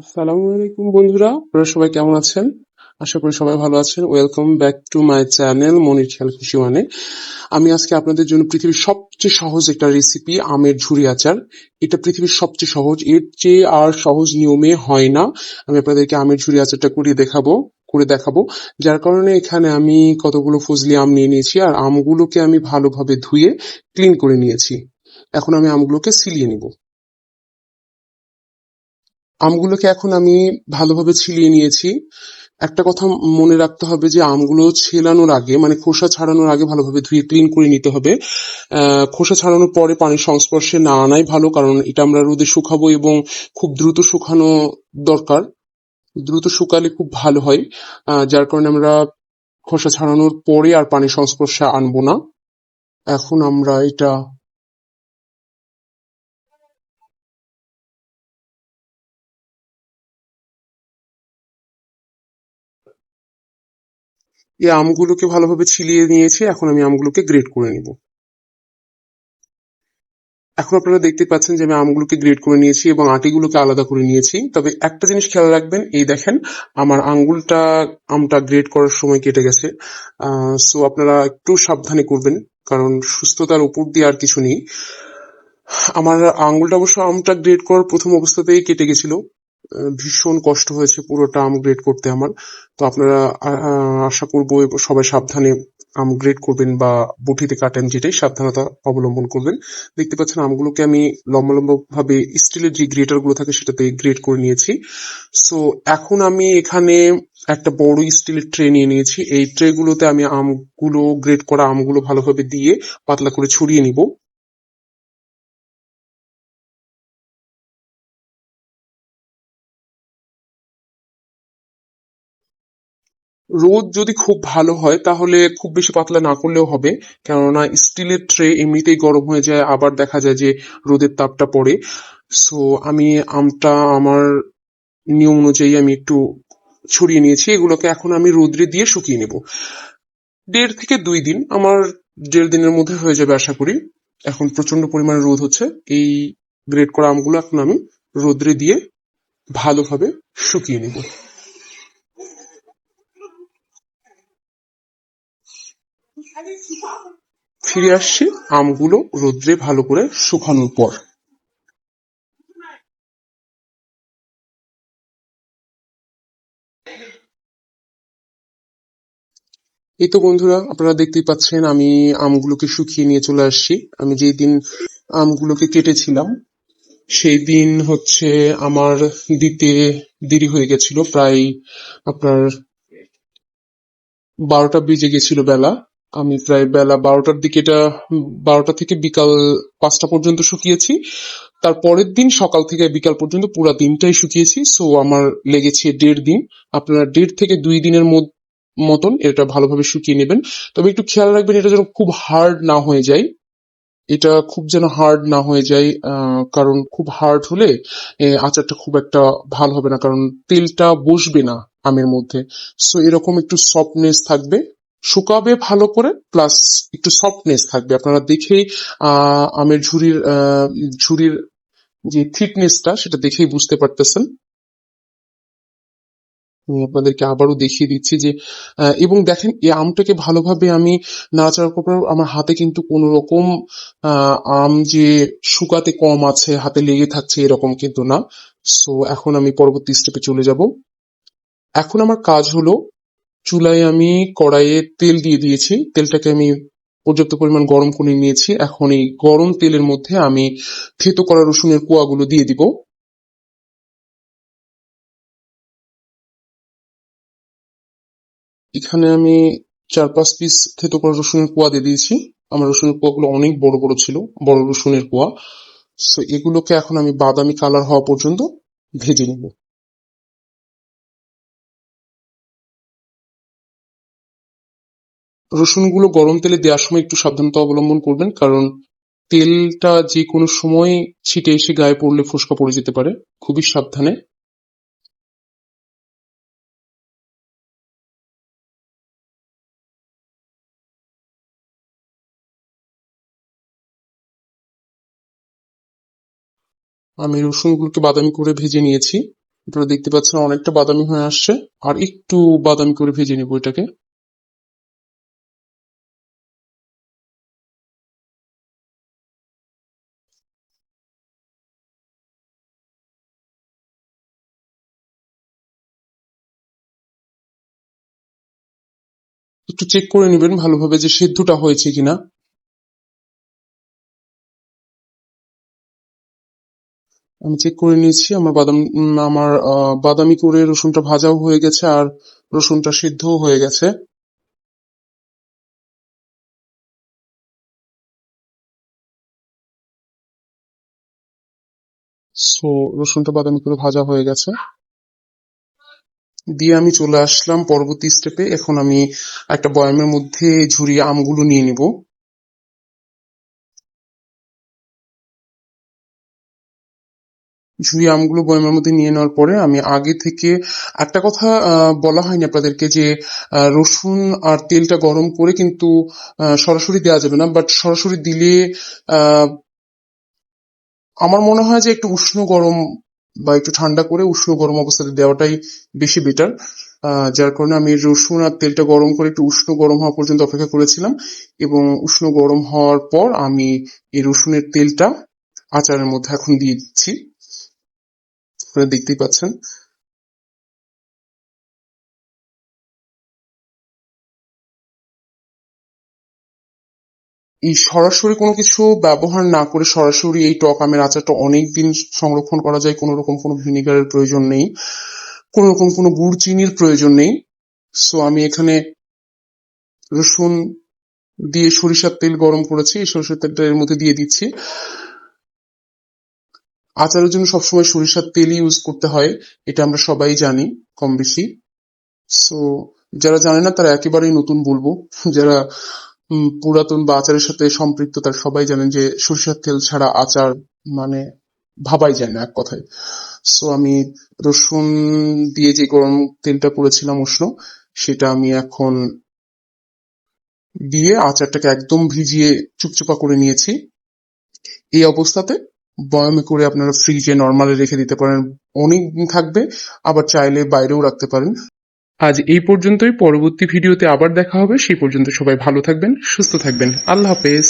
আসসালামু আলাইকুম বন্ধুরা, আপনারা সবাই কেমন আছেন? আশা করি সবাই ভালো আছেন। Welcome back to my channel মনির খেয়াল খুশি মানে আমি আজকে আপনাদের জন্য পৃথিবীর সবচেয়ে সহজ একটা রেসিপি আমের ঝুরি আচার। এটা পৃথিবীর সবচেয়ে সহজ, এর চেয়ে আর সহজ নিয়মে হয় না। আমি আপনাদেরকে আমের ঝুরি আচারটা করিয়ে দেখাবো, করে দেখাবো। যার কারণে এখানে আমি কতগুলো ফজলি আম নিয়ে নিয়েছি, আর আমগুলোকে আমি ভালোভাবে ধুয়ে ক্লিন করে নিয়েছি। এখন আমি আমগুলোকে সিলিয়ে নিব। আমগুলোকে এখন আমি ভালোভাবে ছিলিয়ে নিয়েছি। একটা কথা মনে রাখতে হবে যে, আমগুলো ছেলানোর আগে মানে খোসা ছাড়ানোর আগে ভালোভাবে ধুয়ে ক্লিন করে নিতে হবে। খোসা ছাড়ানোর পরে পানির সংস্পর্শে না আনাই ভালো, কারণ এটা আমরা রোদে শুকাবো এবং খুব দ্রুত শুকানো দরকার। দ্রুত শুকালে খুব ভালো হয়। যার কারণে আমরা খোসা ছাড়ানোর পরে আর পানির সংস্পর্শে আনব না। এখন আমরা এটা এই আমগুলোকে ভালোভাবে ছিলিয়ে নিয়েছি, এখন আমি আমগুলোকে গ্রেড করে নিব। এখন আপনারা দেখতে পাচ্ছেন যে আমি আমগুলোকে গ্রেড করে নিয়েছি এবং আটিগুলোকে আলাদা করে নিয়েছি। তবে একটা জিনিস খেয়াল রাখবেন, এই দেখেন, আমার আঙ্গুলটা, আমটা গ্রেড করার সময় কেটে গেছে। সো আপনারা একটু সাবধানে করবেন, কারণ সুস্থতার উপর দিয়ে আর কিছু নেই। আমার আঙ্গুলটা অবশ্য আমটা গ্রেড করার প্রথম অবস্থাতেই কেটে গেছিল। ভীষণ কষ্ট হয়েছে পুরোটা আম গ্রেড করতে আমার। তো আপনারা আশা করব সবাই সাবধানে আম গ্রেড করবেন বা বটিতে কাটেন যেটাই সাবধানতা অবলম্বন করবেন। দেখতে পাচ্ছেন আমগুলোকে আমি লম্বা লম্বা ভাবে স্টিলের যে গ্রেটারগুলো থাকে সেটাতে গ্রেড করে নিয়েছি। সো এখন আমি এখানে একটা বড় স্টিলের ট্রে নিয়ে নিয়েছি। এই ট্রে গুলোতে আমি আমগুলো গ্রেড করা আমগুলো ভালোভাবে দিয়ে পাতলা করে ছড়িয়ে নিব। রোদ যদি খুব ভালো হয়, তাহলে খুব বেশি পাতলা না করলেও হবে। কেননা স্টিলের ট্রে এমনিতেই গরম হয়ে যায়, আবার দেখা যায় যে রোদের তাপটা পড়ে। সো আমি আমটা আমার নিয়ম অনুযায়ী আমি একটু ছড়িয়ে নিয়েছি। এগুলোকে এখন আমি রোদ্রে দিয়ে শুকিয়ে নেব। দেড় থেকে দুই দিন, আমার দেড় দিনের মধ্যে হয়ে যাবে আশা করি। এখন প্রচণ্ড পরিমাণে রোদ হচ্ছে। এই গ্রেড করা আমগুলো এখন আমি রোদ্রে দিয়ে ভালোভাবে শুকিয়ে নেব। ফিরে আসছি আমগুলো রোদ্রে ভালো করে শুকানোর পর। এই তো বন্ধুরা, আপনারা দেখতেই পাচ্ছেন আমি আমগুলোকে শুকিয়ে নিয়ে চলে আসছি। আমি যেই দিন আমগুলোকে কেটেছিলাম, সেই দিন হচ্ছে আমার দিতে দেরি হয়ে গেছিল। প্রায় আপনার বারোটা বেজে গেছিল বেলা। আমি প্রায় বেলা বারোটার দিকে এটা বারোটা থেকে বিকাল পাঁচটা পর্যন্ত শুকিয়েছি। তার পরের দিন সকাল থেকে বিকাল পর্যন্ত পুরো দিনটাই শুকিয়েছি। সো আমার লেগেছে দেড় দিন। আপনারা দেড় থেকে দুই দিনের মধ্যে মতন এটা ভালোভাবে শুকিয়ে নেবেন। তবে একটু খেয়াল রাখবেন, এটা যেন খুব হার্ড না হয়ে যায়। এটা খুব যেন হার্ড না হয়ে যায় কারণ খুব হার্ড হলে আচারটা খুব একটা ভালো হবে না। কারণ তেলটা বসবে না আমের মধ্যে। সো এরকম একটু সফটনেস থাকবে। শুকাবে ভালো করে প্লাস একটু সফটনেস থাকবে। আপনারা দেখেই আহ আমের ঝুরির আহ, ঝুরির যে থিকনেসটা সেটা দেখেই বুঝতে পারতেছেন। আমি আপনাদেরকে আবারও দেখিয়ে দিচ্ছি যে এবং দেখেন এই আমটাকে ভালোভাবে আমি নাড়াচাড়া করার আমার হাতে কিন্তু কোনো রকম আম যে শুকাতে কম আছে হাতে লেগে থাকছে এরকম কিন্তু না। সো এখন আমি পরবর্তী স্টেপে চলে যাব। এখন আমার কাজ হলো চুলায় আমি কড়াইয়ে তেল দিয়ে দিয়েছি। তেলটাকে আমি পর্যাপ্ত পরিমাণ গরম করে নিয়েছি। এখন এই গরম তেলের মধ্যে আমি থেতো করা রসুনের কোয়াগুলো দিয়ে দিব। এখানে আমি চার পাঁচ পিস থেতো করা রসুনের কোয়া দিয়ে দিয়েছি। আমার রসুনের কোয়াগুলো অনেক বড় বড় ছিল, বড় রসুনের কোয়া। সো এগুলোকে এখন আমি বাদামি কালার হওয়া পর্যন্ত ভেজে নেব। রসুনগুলো গরম তেলে দেওয়ার সময় একটু সাবধানতা অবলম্বন করবেন, কারণ তেলটা যে কোনো সময় ছিটে এসে গায়ে পড়লে ফোসকা পড়ে যেতে পারে। খুবই সাবধানে। আমি রসুনগুলোকে বাদামি করে ভেজে নিয়েছি। আপনারা দেখতে পাচ্ছেন অনেকটা বাদামি হয়ে আসছে। আর একটু বাদামি করে ভেজে নিব এটাকে। একটু চেক করে নেবেন ভালোভাবে যে সেদ্ধটা হয়েছে কিনা। আমি চেক করে নিয়েছি, আমার বাদাম, আমার বাদামি করে রসুনটা ভাজাও হয়ে গেছে আর রসুনটা সিদ্ধও হয়ে গেছে। সো রসুনটা বাদামি করে ভাজা হয়ে গেছে। দিয়ে আমি চলে আসলাম পরবর্তী স্টেপে এখন আমি একটা বয়ামের মধ্যে ঝুরিয়ে আমগুলো নিয়ে নিব। ঝুরিয়ে আমগুলো বয়ামের মধ্যে নিয়ে নেওয়ার পরে আমি আগে থেকে একটা কথা বলা হয়নি আপনাদেরকে যে রসুন আর তেলটা গরম করে কিন্তু সরাসরি দেওয়া যাবে না। বাট সরাসরি দিলে আমার মনে হয় যে একটু উষ্ণ গরম বা একটু ঠান্ডা করে উষ্ণ গরম অবস্থাতে দেওয়াটাই বেশি বেটার যার কারণে আমি রসুন আর তেলটা গরম করে একটু উষ্ণ গরম হওয়া পর্যন্ত অপেক্ষা করেছিলাম এবং উষ্ণ গরম হওয়ার পর আমি এই রসুনের তেলটা আচারের মধ্যে এখন দিয়ে দিচ্ছি। দেখতেই পাচ্ছেন। এই সরাসরি কোনো কিছু ব্যবহার না করে সরাসরি এই টক আমের আচারটা অনেক দিন সংরক্ষণ করা যায়, কোনো রকম কোনো ভিনেগারের প্রয়োজন নেই, কোনো রকম কোনো গুড় চিনির প্রয়োজন নেই। সো আমি এখানে রসুন দিয়ে সরিষার তেল গরম করেছি, এই সরিষার তেলটা এর মধ্যে দিয়ে দিচ্ছি। আচারের জন্য সবসময় সরিষার তেলই ইউজ করতে হয়, এটা আমরা সবাই জানি কম বেশি সো যারা জানে না তারা একেবারেই নতুন বলব। যারা পুরাতন বা আচারের সাথে সম্পৃক্ত তারা সবাই জানেন যে সরিষার তেল ছাড়া আচার মানে ভাবাই যায় না এক কথায়। সো আমি রসুন দিয়ে যে গরম তেলটা করেছিলাম উষ্ণ, সেটা আমি এখন দিয়ে আচারটাকে একদম ভিজিয়ে চুপচুপা করে নিয়েছি। এই অবস্থাতে বয়ামে করে আপনারা ফ্রিজে নর্মালি রেখে দিতে পারেন। অনেক থাকবে, আবার চাইলে বাইরেও রাখতে পারেন। আজ এই পর্যন্তই। পরবর্তী ভিডিওতে আবার দেখা হবে। সেই পর্যন্ত সবাই ভালো থাকবেন, সুস্থ থাকবেন। আল্লাহ হাফেজ।